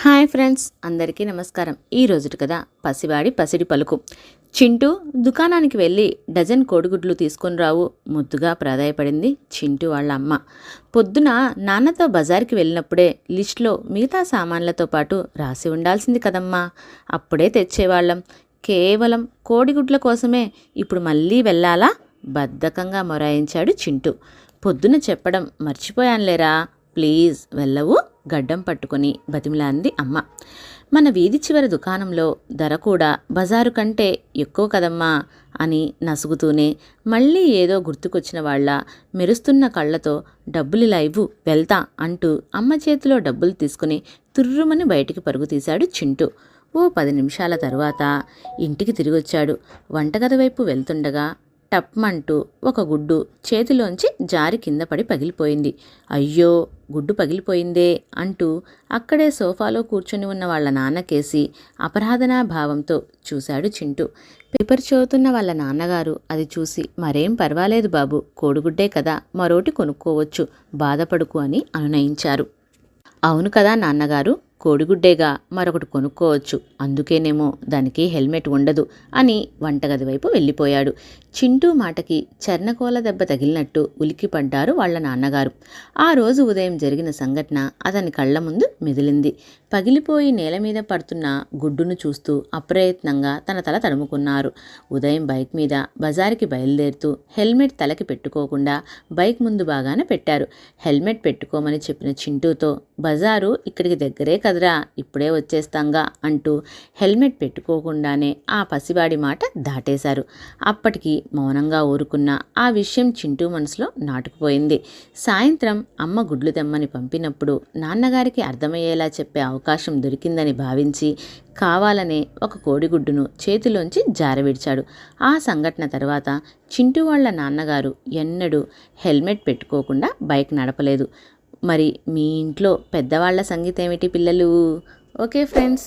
Hi friends అందరికీ నమస్కారం. ఈ రోజుటి కదా పసివాడి పసిడి పలుకు. చింటూ దుకాణానికి వెళ్ళి డజన్ కోడిగుడ్లు తీసుకొని రావు. ముద్దుగా ప్రాధాయపడింది చింటూ వాళ్ళ అమ్మ. పొద్దున నాన్నతో బజార్కి వెళ్ళినప్పుడే లిస్ట్లో మిగతా సామాన్లతో పాటు రాసి ఉండాల్సింది కదమ్మా. అప్పుడే తెచ్చేవాళ్ళం. కేవలం కోడిగుడ్ల కోసమే ఇప్పుడు మళ్ళీ వెళ్ళాలా? బద్ధకంగా మొరాయించాడు చింటూ. పొద్దున చెప్పడం మర్చిపోయానులేరా? ప్లీజ్ వెళ్ళవు. గడ్డం పట్టుకుని బతిమిలాంది అమ్మ. మన వీధి చివరి దుకాణంలో ధర కూడా బజారు కంటే ఎక్కువ కదమ్మా అని నసుగుతూనే మళ్ళీ ఏదో గుర్తుకొచ్చిన వాళ్ళ మెరుస్తున్న కళ్ళతో డబ్బులు లైవు వెళ్తా అంటూ అమ్మ చేతిలో డబ్బులు తీసుకుని తుర్రుమని బయటికి పరుగు తీశాడు చింటూ. ఓ పది నిమిషాల తరువాత ఇంటికి తిరిగొచ్చాడు. వంటగది వైపు వెళ్తుండగా టప్మంటూ ఒక గుడ్డు చేతిలోంచి జారి కింద పడి పగిలిపోయింది. అయ్యో గుడ్డు పగిలిపోయిందే అంటూ అక్కడే సోఫాలో కూర్చొని ఉన్న వాళ్ళ నాన్నకేసి అపరాధనా భావంతో చూశాడు చింటూ. పేపర్ చదువుతున్న వాళ్ళ నాన్నగారు అది చూసి మరేం పర్వాలేదు బాబు కోడిగుడ్డే కదా మరోటి కొనుక్కోవచ్చు బాధపడుకు అని అనునయించారు. అవును కదా నాన్నగారు కోడిగుడ్డేగా మరొకటి కొనుక్కోవచ్చు అందుకేనేమో దానికి హెల్మెట్ ఉండదు అని వంటగది వైపు వెళ్ళిపోయాడు. చింటూ మాటకి చర్ణకోల దెబ్బ తగిలినట్టు ఉలిక్కిపడ్డారు వాళ్ళ నాన్నగారు. ఆ రోజు ఉదయం జరిగిన సంఘటన అతని కళ్ళ ముందు మెదిలింది. పగిలిపోయి నేల మీద పడుతున్న గుడ్డును చూస్తూ అప్రయత్నంగా తన తల తడుముకున్నారు. ఉదయం బైక్ మీద బజారుకి బయలుదేరుతూ హెల్మెట్ తలకి పెట్టుకోకుండా బైక్ ముందు బాగానే పెట్టారు. హెల్మెట్ పెట్టుకోమని చెప్పిన చింటూతో బజారు ఇక్కడికి దగ్గరే కదరా ఇప్పుడే వచ్చేస్తాంగా అంటూ హెల్మెట్ పెట్టుకోకుండానే ఆ పసివాడి మాట దాటేశారు. అప్పటికి మౌనంగా ఊరుకున్న ఆ విషయం చింటూ మనసులో నాటుకుపోయింది. సాయంత్రం అమ్మ గుడ్లు తెమ్మని పంపినప్పుడు నాన్నగారికి అర్థమయ్యేలా చెప్పే అవకాశం దొరికిందని భావించి కావాలనే ఒక కోడిగుడ్డును చేతిలోంచి జారవిడిచాడు. ఆ సంఘటన తర్వాత చింటూ వాళ్ళ నాన్నగారు ఎన్నడూ హెల్మెట్ పెట్టుకోకుండా బైక్ నడపలేదు. మరి మీ ఇంట్లో పెద్దవాళ్ళ సంగీతం ఏమిటి పిల్లలు? Okay friends.